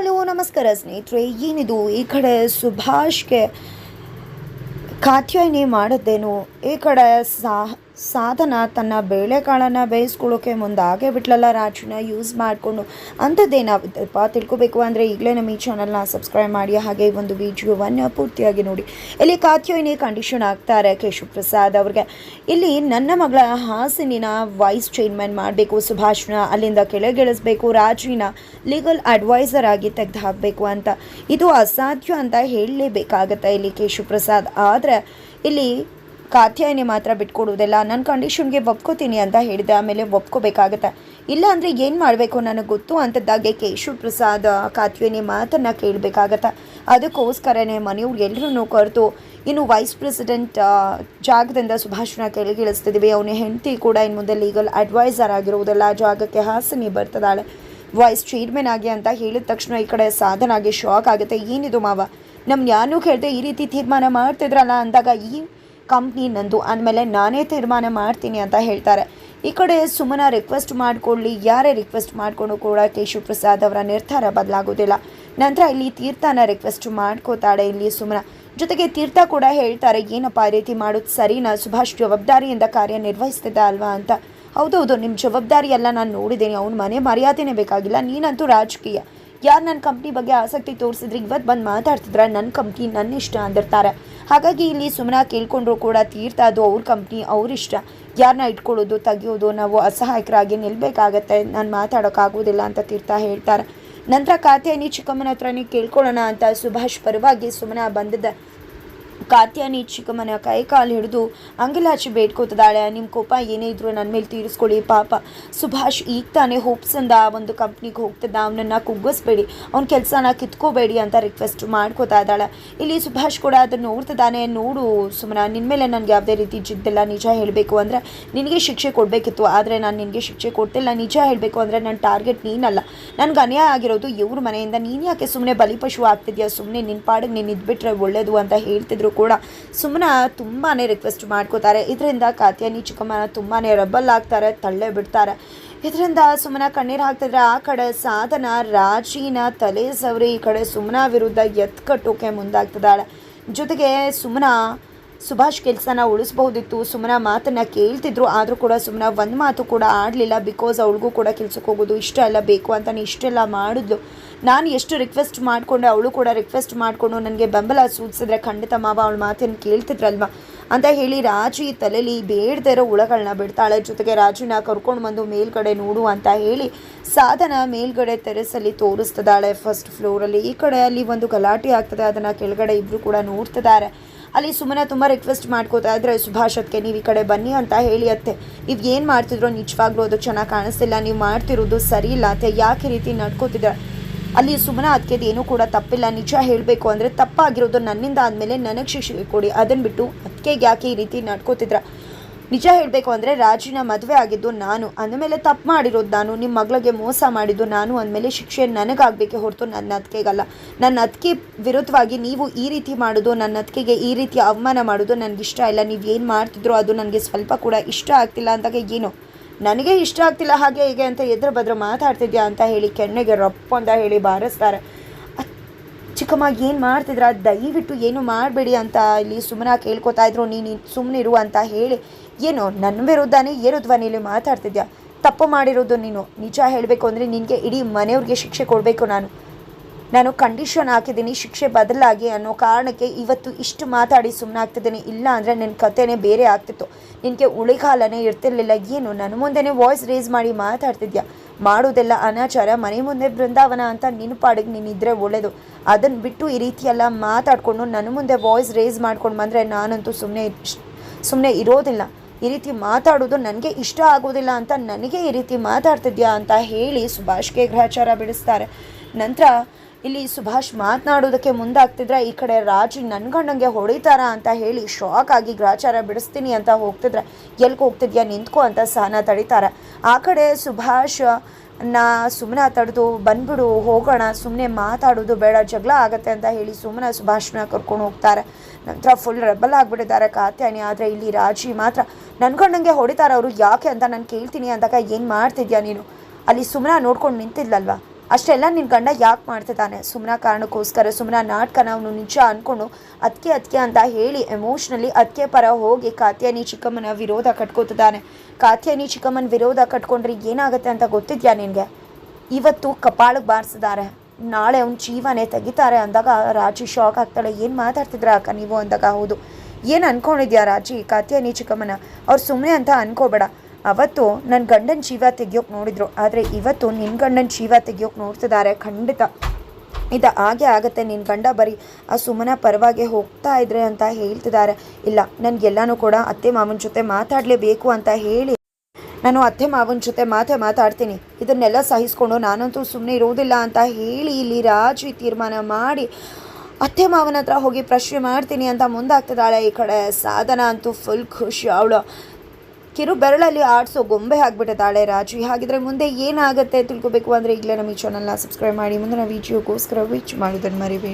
Hello ನಮಸ್ಕಾರ ಸ್ನೇಹಿತರೆ. ಏನಿದು? ಈ ಕಡೆ ಸುಭಾಷ್ಗೆ ಕಾತ್ಯಾಯನಿ ಮಾಡಿದ್ದೇನು ಈ ಕಡೆ ಸಾ ಸಾಧನ ತನ್ನ ಬೇಳೆಕಾಳನ್ನು ಬೇಯಿಸ್ಕೊಳ್ಳೋಕೆ ಮುಂದಾಗೆ ಬಿಟ್ಲಲ್ಲ ರಾಜಿನ ಯೂಸ್ ಮಾಡಿಕೊಂಡು. ಅಂಥದ್ದೇನಾಗುತ್ತಪ್ಪ ತಿಳ್ಕೊಬೇಕು ಅಂದರೆ ಈಗಲೇ ನಮ್ಮ ಈ ಚಾನಲ್ನ ಸಬ್ಸ್ಕ್ರೈಬ್ ಮಾಡಿ, ಹಾಗೆ ಈ ಒಂದು ವಿಡಿಯೋವನ್ನು ಪೂರ್ತಿಯಾಗಿ ನೋಡಿ. ಇಲ್ಲಿ ಕಾತ್ಯೋಯಿನಿ ಕಂಡೀಷನ್ ಆಗ್ತಾರೆ ಕೇಶವ್ ಪ್ರಸಾದ್ ಅವ್ರಿಗೆ. ಇಲ್ಲಿ ನನ್ನ ಮಗಳ ಹಾಸಿನಿನ ವೈಸ್ ಚೇಂಜ್ಮೆಂಟ್ ಮಾಡಬೇಕು, ಸುಭಾಷ್ನ ಅಲ್ಲಿಂದ ಕೆಳಗಿಳಿಸ್ಬೇಕು ರಾಜಿನ ಲೀಗಲ್ ಅಡ್ವೈಸರ್ ಆಗಿ ತೆಗೆದು ಹಾಕಬೇಕು ಅಂತ. ಇದು ಅಸಾಧ್ಯ ಅಂತ ಹೇಳಲೇಬೇಕಾಗತ್ತೆ ಇಲ್ಲಿ ಕೇಶವ್ ಪ್ರಸಾದ್. ಆದರೆ ಇಲ್ಲಿ ಕಾತ್ಯಾಯನಿ ಮಾತ್ರ ಬಿಟ್ಕೊಡುವುದಿಲ್ಲ. ನನ್ನ ಕಂಡೀಷನ್ಗೆ ಒಪ್ಕೋತೀನಿ ಅಂತ ಹೇಳಿದೆ. ಆಮೇಲೆ ಒಪ್ಕೋಬೇಕಾಗತ್ತೆ. ಇಲ್ಲ ಅಂದರೆ ಏನು ಮಾಡಬೇಕು ನನಗೆ ಗೊತ್ತು ಅಂತದ್ದಾಗೆ ಕೇಶವ್ ಪ್ರಸಾದ್, ಕಾತ್ಯಾಯನಿ ಮಾತನ್ನು ಕೇಳಬೇಕಾಗತ್ತೆ. ಅದಕ್ಕೋಸ್ಕರನೇ ಮನೆಯವ್ರು ಎಲ್ಲರೂ ಕರೆದು, ಇನ್ನು ವೈಸ್ ಪ್ರೆಸಿಡೆಂಟ್ ಜಾಗದಿಂದ ಸುಭಾಷಣ ಕೆಳಗಿಳಿಸ್ತಿದ್ದೀವಿ ಅವನ ಹೆಂಡತಿ ಕೂಡ ಇನ್ನು ಮುಂದೆ ಲೀಗಲ್ ಅಡ್ವೈಸರ್ ಆಗಿರುವುದಿಲ್ಲ. ಜಾಗಕ್ಕೆ ಹಾಸನಿ ಬರ್ತದಾಳೆ. ವಾಯ್ಸ್ ಚೇರ್ಮನ್ ಆಗಿ ಅಂತ ಹೇಳಿದ ತಕ್ಷಣ ಈ ಕಡೆ ಸಾಧನಾಗಿ ಶಾಕ್ ಆಗುತ್ತೆ. ಏನಿದು ಮಾವ? ನಮ್ಮ ಯಾರೂ ಕೇಳಿದೆ ಈ ರೀತಿ ತೀರ್ಮಾನ ಮಾಡ್ತಿದ್ರಲ್ಲ ಅಂದಾಗ ಈ ಕಂಪ್ನಿ ನಂದು. ಅಂದಮೇಲೆ ನಾನೇ ತೀರ್ಮಾನ ಮಾಡ್ತೀನಿ ಅಂತ ಹೇಳ್ತಾರೆ. ಈ ಕಡೆ ಸುಮನ ರಿಕ್ವೆಸ್ಟ್ ಮಾಡಿಕೊಳ್ಳಿ. ಯಾರೇ ರಿಕ್ವೆಸ್ಟ್ ಮಾಡಿಕೊಂಡು ಕೂಡ ಕೇಶವ್ ಪ್ರಸಾದ್ ಅವರ ನಿರ್ಧಾರ ಬದಲಾಗೋದಿಲ್ಲ ನಂತರ ಇಲ್ಲಿ ತೀರ್ಥನ ರಿಕ್ವೆಸ್ಟ್ ಮಾಡ್ಕೋತಾಳೆ ಇಲ್ಲಿ ಸುಮನ. ಜೊತೆಗೆ ತೀರ್ಥ ಕೂಡ ಹೇಳ್ತಾರೆ, ಏನಪ್ಪ ಈ ರೀತಿ ಮಾಡೋದು ಸರಿನಾ? ಸುಭಾಷ್ ಜವಾಬ್ದಾರಿಯಿಂದ ಕಾರ್ಯನಿರ್ವಹಿಸ್ತಿದ್ದ ಅಲ್ವಾ ಅಂತ. ಹೌದೌದು ನಿಮ್ಮ ಜವಾಬ್ದಾರಿ ಎಲ್ಲ ನಾನು ನೋಡಿದ್ದೀನಿ. ಅವ್ನ ಮನೆ ಮರ್ಯಾದೆನೇ ಬೇಕಾಗಿಲ್ಲ. ನೀನಂತೂ ರಾಜಕೀಯ. ಯಾರು ನನ್ನ ಕಂಪ್ನಿ ಬಗ್ಗೆ ಆಸಕ್ತಿ ತೋರಿಸಿದ್ರೆ? ಇವತ್ತು ಬಂದು ಮಾತಾಡ್ತಿದ್ರೆ ನನ್ನ ಕಂಪ್ನಿ ನನ್ನ ಇಷ್ಟ ಅಂದಿರ್ತಾರೆ. ಹಾಗಾಗಿ ಇಲ್ಲಿ ಸುಮ್ಮನೆ ಕೇಳ್ಕೊಂಡ್ರು ಕೂಡ ತೀರ್ಥ ಅದು ಅವ್ರ ಕಂಪ್ನಿ ಅವ್ರ ಇಷ್ಟ. ಯಾರನ್ನ ಇಟ್ಕೊಳ್ಳೋದು, ತೆಗಿಯೋದು, ನಾವು ಅಸಹಾಯಕರಾಗಿ ನಿಲ್ಬೇಕಾಗತ್ತೆ. ನಾನು ಮಾತಾಡೋಕ್ಕಾಗೋದಿಲ್ಲ ಅಂತ ತೀರ್ಥ ಹೇಳ್ತಾರೆ. ನಂತರ ಖಾತೆಯನ್ನು ಚಿಕ್ಕಮ್ಮನ ಹತ್ರನೇ ಕೇಳ್ಕೊಳ್ಳೋಣ ಅಂತ ಸುಭಾಷ್ ಪರವಾಗಿ ಸುಮ್ಮನೆ ಬಂದಿದ್ದ. ಕಾತ್ಯಾನಿ ಚಿಕ್ಕಮ್ಮನ ಕೈ ಕಾಲು ಹಿಡಿದು ಅಂಗಲಾಚಿ ಬೇಡ್ಕೋತಿದ್ದಾಳೆ. ನಿಮ್ಮ ಕೋಪ ಏನೇ ಇದ್ರು ನನ್ನ ಮೇಲೆ ತೀರಿಸ್ಕೊಳ್ಳಿ ಪಾಪ. ಸುಭಾಷ್ ಈಗ ತಾನೇ ಹೋಪ್ಸಂದ ಒಂದು ಕಂಪ್ನಿಗೆ ಹೋಗ್ತಿದ್ದ. ಅವನನ್ನು ಕುಗ್ಗಿಸ್ಬೇಡಿ. ಅವ್ನ ಕೆಲಸನ ಕಿತ್ಕೋಬೇಡಿ ಅಂತ ರಿಕ್ವೆಸ್ಟ್ ಮಾಡ್ಕೋತಾ ಇದ್ದಾಳೆ. ಇಲ್ಲಿ ಸುಭಾಷ್ ಕೂಡ ಅದನ್ನು ನೋಡ್ತಿದ್ದಾನೆ. ನೋಡು ಸುಮ್ಮನ ನಿನ್ನ ಮೇಲೆ ನನಗೆ ಯಾವುದೇ ರೀತಿ ಜಿದ್ದಿಲ್ಲ. ನಿಜ ಹೇಳಬೇಕು ಅಂದರೆ ನಿನಗೆ ಶಿಕ್ಷೆ ಕೊಡಬೇಕಿತ್ತು. ಆದರೆ ನಾನು ನಿನಗೆ ಶಿಕ್ಷೆ ಕೊಡ್ತಿಲ್ಲ. ನಿಜ ಹೇಳಬೇಕು ಅಂದರೆ ನನ್ನ ಟಾರ್ಗೆಟ್ ನೀನಲ್ಲ. ನನಗೆ ಅನ್ಯಾಯ ಆಗಿರೋದು ಇವ್ರ ಮನೆಯಿಂದ. ನೀನು ಯಾಕೆ ಸುಮ್ಮನೆ ಬಲಿಪಶು ಆಗ್ತಿದ್ಯಾ? ಸುಮ್ಮನೆ ನಿನ್ನ ಪಾಡಿಗೆ ನೀನು ಇದ್ಬಿಟ್ರೆ ಒಳ್ಳೇದು ಅಂತ ಹೇಳ್ತಿದ್ರು. ಕೂಡ ಸುಮ್ಮನ ತುಂಬಾ ರಿಕ್ವೆಸ್ಟ್ ಮಾಡ್ಕೋತಾರೆ. ಇದರಿಂದ ಕಾತ್ಯಾನಿ ಚಿಕ್ಕಮ್ಮನ ತುಂಬಾ ರಬ್ಬಲ್ ಆಗ್ತಾರೆ, ತಳ್ಳೆ ಬಿಡ್ತಾರೆ. ಇದರಿಂದ ಸುಮ್ಮನ ಕಣ್ಣೀರು ಹಾಕ್ತಿದ್ರೆ ಆ ಕಡೆ ಸಾಧನ, ರಾಜಿನ ತಲೆ ಸವರಿ, ಈ ಕಡೆ ಸುಮ್ಮನ ವಿರುದ್ಧ ಎತ್ಕಟ್ಟೋಕೆ ಮುಂದಾಗ್ತಿದ್ದಾಳೆ. ಜೊತೆಗೆ ಸುಮ್ಮನ ಸುಭಾಷ್ ಕೆಲಸನ ಉಳಿಸ್ಬಹುದಿತ್ತು. ಸುಮ್ಮನ ಮಾತನ್ನು ಕೇಳ್ತಿದ್ರು, ಆದರೂ ಕೂಡ ಸುಮ್ಮನ ಒಂದು ಮಾತು ಕೂಡ ಆಡಲಿಲ್ಲ. ಬಿಕಾಸ್ ಅವಳಿಗೂ ಕೂಡ ಕೆಲ್ಸಕ್ಕೆ ಹೋಗೋದು ಇಷ್ಟ ಎಲ್ಲ ಬೇಕು ಅಂತಾನೆ ಇಷ್ಟೆಲ್ಲ ಮಾಡಿದ್ಲು. ನಾನು ಎಷ್ಟು ರಿಕ್ವೆಸ್ಟ್ ಮಾಡಿಕೊಂಡೆ ಅವಳು ಕೂಡ ರಿಕ್ವೆಸ್ಟ್ ಮಾಡಿಕೊಂಡು ನನಗೆ ಬೆಂಬಲ ಸೂಚಿಸಿದ್ರೆ ಖಂಡಿತ ಮಾವ ಅವಳ ಮಾತನ್ನು ಕೇಳ್ತಿದ್ರಲ್ವ? ಅಂತ ಹೇಳಿ ರಾಜಿ ತಲೆಯಲ್ಲಿ ಬೇಡದೇ ಇರೋ ಹುಳಗಳನ್ನ ಬಿಡ್ತಾಳೆ. ಜೊತೆಗೆ ರಾಜುನ ಕರ್ಕೊಂಡು ಬಂದು ಮೇಲ್ಗಡೆ ನೋಡು ಅಂತ ಹೇಳಿ ಸಾಧನ ಮೇಲ್ಗಡೆ ತೆರೆಸಲ್ಲಿ ತೋರಿಸ್ತಿದ್ದಾಳೆ. ಫಸ್ಟ್ ಫ್ಲೋರಲ್ಲಿ ಈ ಕಡೆ ಅಲ್ಲಿ ಒಂದು ಗಲಾಟೆ ಆಗ್ತದೆ. ಅದನ್ನು ಕೆಳಗಡೆ ಇಬ್ಬರು ಕೂಡ ನೋಡ್ತಿದ್ದಾರೆ. ಅಲ್ಲಿ ಸುಮ್ಮನೆ ತುಂಬ ರಿಕ್ವೆಸ್ಟ್ ಮಾಡ್ಕೋತಾ ಇದ್ರೆ ಸುಭಾಷತ್ಗೆ ನೀವು ಈ ಕಡೆ ಬನ್ನಿ ಅಂತ ಹೇಳಿ ಅತ್ತೆ. ನೀವು ಏನು ಮಾಡ್ತಿದ್ರು ನಿಜವಾಗ್ಲೂ ಅದು ಚೆನ್ನಾಗಿ ಕಾಣಿಸ್ತಿಲ್ಲ. ನೀವು ಮಾಡ್ತಿರೋದು ಸರಿ ಇಲ್ಲ ಅತ್ತೆ. ಯಾಕೆ ರೀತಿ ನಡ್ಕೋತಿದ್ರೆ ಅಲ್ಲಿ ಸುಮ್ಮನೆ ಅದಕ್ಕೆ ಏನೂ ಕೂಡ ತಪ್ಪಿಲ್ಲ. ನಿಜ ಹೇಳಬೇಕು ಅಂದರೆ ತಪ್ಪಾಗಿರೋದು ನನ್ನಿಂದ ಆದಮೇಲೆ ನನಗೆ ಶಿಕ್ಷೆ ಕೊಡಿ. ಅದನ್ನು ಬಿಟ್ಟು ಅದಕ್ಕೆ ಯಾಕೆ ಈ ರೀತಿ ನಡ್ಕೋತಿದ್ರ? ನಿಜ ಹೇಳಬೇಕು ಅಂದರೆ ರಾಜಿನ ಮದುವೆ ಆಗಿದ್ದು ನಾನು. ಅಂದಮೇಲೆ ತಪ್ಪು ಮಾಡಿರೋದು ನಾನು. ನಿಮ್ಮ ಮಗಳಿಗೆ ಮೋಸ ಮಾಡಿದ್ದು ನಾನು. ಅಂದಮೇಲೆ ಶಿಕ್ಷೆ ನನಗಾಗಬೇಕೆ ಹೊರತು ನನ್ನ ಅತ್ತಿಗೆಗಲ್ಲ ನನ್ನ ಅತ್ತಿಗೆ ವಿರುದ್ಧವಾಗಿ ನೀವು ಈ ರೀತಿ ಮಾಡೋದು, ನನ್ನ ಅತ್ತಿಗೆಗೆ ಈ ರೀತಿ ಅವಮಾನ ಮಾಡೋದು ನನಗೆ ಇಷ್ಟ ಇಲ್ಲ. ನೀವು ಏನು ಮಾಡ್ತಿದ್ರು ಅದು ನನಗೆ ಸ್ವಲ್ಪ ಕೂಡ ಇಷ್ಟ ಆಗ್ತಿಲ್ಲ ಅಂದಾಗ ಏನು? ನನಗೆ ಇಷ್ಟ ಆಗ್ತಿಲ್ಲ ಹಾಗೆ ಹೀಗೆ ಅಂತ ಎದುರು ಬದ್ರ ಮಾತಾಡ್ತಿದ್ಯಾ ಅಂತ ಹೇಳಿ ಕೆನ್ನೆಗೆ ರಪ್ಪ ಅಂತ ಹೇಳಿ ಬಾರಿಸ್ತಾರೆ. ಚಿಕ್ಕಮ್ಮ ಏನು ಮಾಡ್ತಿದ್ರ? ದಯವಿಟ್ಟು ಏನು ಮಾಡಬೇಡಿ ಅಂತ ಇಲ್ಲಿ ಸುಮ್ಮನೆ ಕೇಳ್ಕೊತಾ ಇದ್ರು. ನೀನು ಸುಮ್ಮನಿರು ಅಂತ ಹೇಳಿ ಏನು ನನ್ನ ವಿರುದ್ಧನೇ ಏರು ಧ್ವನಿಯಲ್ಲಿ ಮಾತಾಡ್ತಿದ್ಯಾ? ತಪ್ಪು ಮಾಡಿರೋದು ನೀನು. ನಿಜ ಹೇಳಬೇಕು ಅಂದರೆ ನಿನಗೆ ಇಡೀ ಮನೆಯವ್ರಿಗೆ ಶಿಕ್ಷೆ ಕೊಡಬೇಕು ನಾನು. ನಾನು ಕಂಡೀಷನ್ ಹಾಕಿದ್ದೀನಿ, ಶಿಕ್ಷೆ ಬದಲಾಗಿ ಅನ್ನೋ ಕಾರಣಕ್ಕೆ ಇವತ್ತು ಇಷ್ಟು ಮಾತಾಡಿ ಸುಮ್ಮನೆ ಆಗ್ತಿದ್ದೀನಿ ಇಲ್ಲ ಅಂದರೆ ನನ್ನ ಕಥೆನೇ ಬೇರೆ ಆಗ್ತಿತ್ತು. ನಿನಗೆ ಉಳಿಗಾಲನೇ ಇರ್ತಿರ್ಲಿಲ್ಲ. ಏನು, ನನ್ನ ಮುಂದೆನೇ ವಾಯ್ಸ್ ರೇಸ್ ಮಾಡಿ ಮಾತಾಡ್ತಿದ್ಯಾ? ಮಾಡೋದೆಲ್ಲ ಅನಾಚಾರ, ಮನೆ ಮುಂದೆ ಬೃಂದಾವನ ಅಂತ ನಿನ್ನ ಪಾಡಿಗೆ ನೀನಿದ್ರೆ ಒಳ್ಳೆಯದು ಅದನ್ನು ಬಿಟ್ಟು ಈ ರೀತಿಯೆಲ್ಲ ಮಾತಾಡಿಕೊಂಡು ನನ್ನ ಮುಂದೆ ವಾಯ್ಸ್ ರೇಸ್ ಮಾಡ್ಕೊಂಡು ಬಂದರೆ ನಾನಂತೂ ಸುಮ್ಮನೆ ಸುಮ್ಮನೆ ಇರೋದಿಲ್ಲ. ಈ ರೀತಿ ಮಾತಾಡೋದು ನನಗೆ ಇಷ್ಟ ಆಗೋದಿಲ್ಲ ಅಂತ ನನಗೆ ಈ ರೀತಿ ಮಾತಾಡ್ತಿದ್ಯಾ ಅಂತ ಹೇಳಿ ಸುಭಾಷ್ಗೆ ಗ್ರಹಚಾರ ಬಿಡಿಸ್ತಾರೆ. ನಂತರ ಇಲ್ಲಿ ಸುಭಾಷ್ ಮಾತನಾಡೋದಕ್ಕೆ ಮುಂದಾಗ್ತಿದ್ರೆ ಈ ಕಡೆ ರಾಜು ಗಂಡಂಗೆ ಹೊಡಿತಾರ ಅಂತ ಹೇಳಿ ಶಾಕ್ ಆಗಿ ಗ್ರಾಚಾರ ಬಿಡಿಸ್ತೀನಿ ಅಂತ ಹೋಗ್ತಿದ್ರೆ, ಎಲ್ಗೆ ಹೋಗ್ತಿದ್ಯಾ ನಿಂತ್ಕೋ ಅಂತ ಸಹನ ತಡಿತಾರೆ. ಆ ಕಡೆ ಸುಭಾಷ್, ನಾ ಸುಮ್ಮನೆ ತಡೆದು ಬಂದ್ಬಿಡು, ಹೋಗೋಣ ಸುಮ್ಮನೆ ಮಾತಾಡೋದು ಬೇಡ, ಜಗಳ ಆಗತ್ತೆ ಅಂತ ಹೇಳಿ ಸುಮ್ಮನೆ ಸುಭಾಷ್ನ ಕರ್ಕೊಂಡು ಹೋಗ್ತಾರೆ. ನಂತರ ಫುಲ್ ರೆಬಲ್ ಆಗಿಬಿಟ್ಟಿದ್ದಾರೆ ಕಾತ್ಯಾನಿ ಆದರೆ ಇಲ್ಲಿ ರಾಜಿ ಮಾತ್ರ ನನ್ಕೊಂಡಂಗೆ ಹೊಡಿತಾರೆ ಅವರು ಯಾಕೆ ಅಂತ ನಾನು ಕೇಳ್ತೀನಿ ಅಂದಾಗ ಏನು ಮಾಡ್ತಿದ್ಯಾ ನೀನು? ಅಲ್ಲಿ ಸುಮ್ಮನೆ ನೋಡ್ಕೊಂಡು ನಿಂತಿದ್ಲಲ್ವಾ? ಅಷ್ಟೆಲ್ಲ ನಿನ್ನ ಗಂಡ ಯಾಕೆ ಮಾಡ್ತಿದ್ದಾನೆ? ಸುಮ್ಮನೆ ಕಾರಣಕ್ಕೋಸ್ಕರ ಸುಮ್ಮನೆ ನಾಟಕನ ಅವನು ನಿಜ ಅಂದ್ಕೊಂಡು ಅದಕ್ಕೆ ಅದಕ್ಕೆ ಅಂತ ಹೇಳಿ ಎಮೋಷನಲಿ ಅದಕ್ಕೆ ಪರ ಹೋಗಿ ಕಾತ್ಯಾನಿ ಚಿಕ್ಕಮ್ಮನ ವಿರೋಧ ಕಟ್ಕೋತಿದ್ದಾನೆ. ಕಾತ್ಯಾನಿ ಚಿಕ್ಕಮ್ಮನ ವಿರೋಧ ಕಟ್ಕೊಂಡ್ರೆ ಏನಾಗುತ್ತೆ ಅಂತ ಗೊತ್ತಿದ್ಯಾ ನಿನಗೆ? ಇವತ್ತು ಕಪಾಳಕ್ಕೆ ಬಾರಿಸಿದ್ದಾರೆ ನಾಳೆ ಅವ್ನ ಜೀವನೇ ತೆಗಿತಾರೆ ಅಂದಾಗ ರಾಜಿ ಶಾಕ್ ಆಗ್ತಾಳೆ. ಏನು ಮಾತಾಡ್ತಿದ್ರ ಅಕ್ಕ ನೀವು ಅಂದಾಗ? ಹೌದು. ಏನು ಅನ್ಕೊಂಡಿದ್ಯಾ ರಾಜಿ ಕಾತ್ಯಾನಿ ಚಿಕ್ಕಮ್ಮನ? ಅವ್ರು ಸುಮ್ಮನೆ ಅಂತ ಅನ್ಕೋಬೇಡ. ಅವತ್ತು ನನ್ನ ಗಂಡನ ಜೀವ ತೆಗಿಯೋಕೆ ನೋಡಿದ್ರು, ಆದರೆ ಇವತ್ತು ನಿನ್ನ ಗಂಡನ ಜೀವ ತೆಗಿಯೋಕೆ ನೋಡ್ತಿದ್ದಾರೆ ಖಂಡಿತ. ಇದು ಹಾಗೆ ಆಗುತ್ತೆ ನಿನ್ನ ಗಂಡ ಬರೀ ಆ ಸುಮನ ಪರವಾಗಿ ಹೋಗ್ತಾ ಇದ್ರೆ ಅಂತ ಹೇಳ್ತಿದ್ದಾರೆ ಇಲ್ಲ ನನಗೆಲ್ಲನೂ ಕೂಡ ಅತ್ತೆ ಮಾವನ ಜೊತೆ ಮಾತಾಡಲೇಬೇಕು ಅಂತ ಹೇಳಿ. ನಾನು ಅತ್ತೆ ಮಾವನ ಜೊತೆ ಮಾತೆ ಮಾತಾಡ್ತೀನಿ. ಇದನ್ನೆಲ್ಲ ಸಹಿಸ್ಕೊಂಡು ನಾನಂತೂ ಸುಮ್ಮನೆ ಇರೋದಿಲ್ಲ ಅಂತ ಹೇಳಿ ಇಲ್ಲಿ ರಾಜಿ ತೀರ್ಮಾನ ಮಾಡಿ ಅತ್ತೆ ಮಾವನ ಹತ್ರ ಹೋಗಿ ಪ್ರಶ್ನೆ ಮಾಡ್ತೀನಿ ಅಂತ ಮುಂದಾಗ್ತಿದ್ದಾಳೆ ಈ ಕಡೆ ಸಾಧನ ಅಂತೂ ಫುಲ್ ಖುಷಿ ಅವಳು. ಕಿರು ಬೆರಳಲ್ಲಿ ಆಡಿಸೋ ಗೊಂಬೆ ಆಗಿಬಿಟ್ಟಿದ್ದಾಳೆ ರಾಜು. ಹಾಗಿದ್ರೆ ಮುಂದೆ ಏನಾಗುತ್ತೆ ತಿಳ್ಕೊಬೇಕು ಅಂದರೆ ಈಗಲೇ ನಮ್ಮ ಈ ಚಾನಲ್ನ ಸಬ್ಸ್ಕ್ರೈಬ್ ಮಾಡಿ. ಮುಂದಿನ ವಿಡಿಯೋಗೋಸ್ಕರ ವೀಚ್ ಮಾಡೋದನ್ನು ಮರಿಬೇಡಿ.